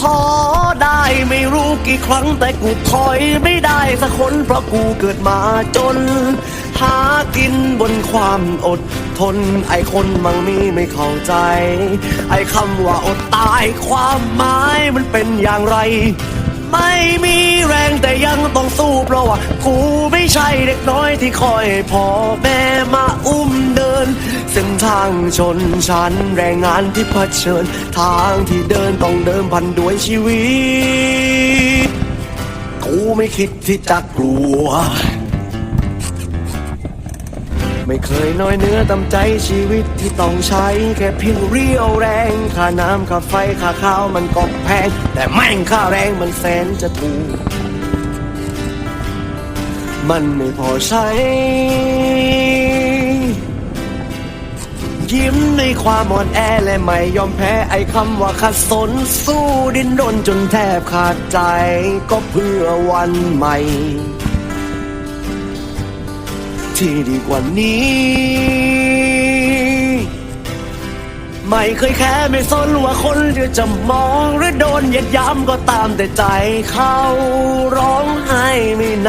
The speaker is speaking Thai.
ท้อได้ไม่รู้กี่ครั้งแต่กูถอยไม่ได้สักคนเพราะกูเกิดมาจน หากินบนความอดทน ไอคนมั่งมีไม่เข้าใจ ไอคำว่าอดตายความหมายมันเป็นอย่างไร ไม่มีแรงแต่ยังต้องสู้เพราะว่า กูไม่ใช่เด็กน้อยที่คอยพ่อแม่มาอุ้ม น เส้นทางชนชั้นแรงงานที่เผชิญ ทางที่เดินต้องเดิมพันด้วยชีวิต กูไม่คิดที่จะกลัว ไม่เคยน้อยเนื้อตำใจชีวิตที่ต้องใช้ แค่เพียงเรียวแรงค่าน้ำค่าไฟค่าข้าวมันก็แพง แต่แม่งค่าแรงมันแสนจะถูกมันไม่พอใช้ ยิ้มในความอ่อนแอและไม่ยอมแพ้ไอ้คำว่าขัดสนสู้ดิ้นรนจนแทบขาดใจ ก็เพื่อวันใหม่ ที่ดีกว่านี้ ไม่เคยแค่ไม่สนว่าคนจะจะมองหรือโดนเหยียดย้ำก็ตามแต่ใจเขาร้องไห้ไม่นาน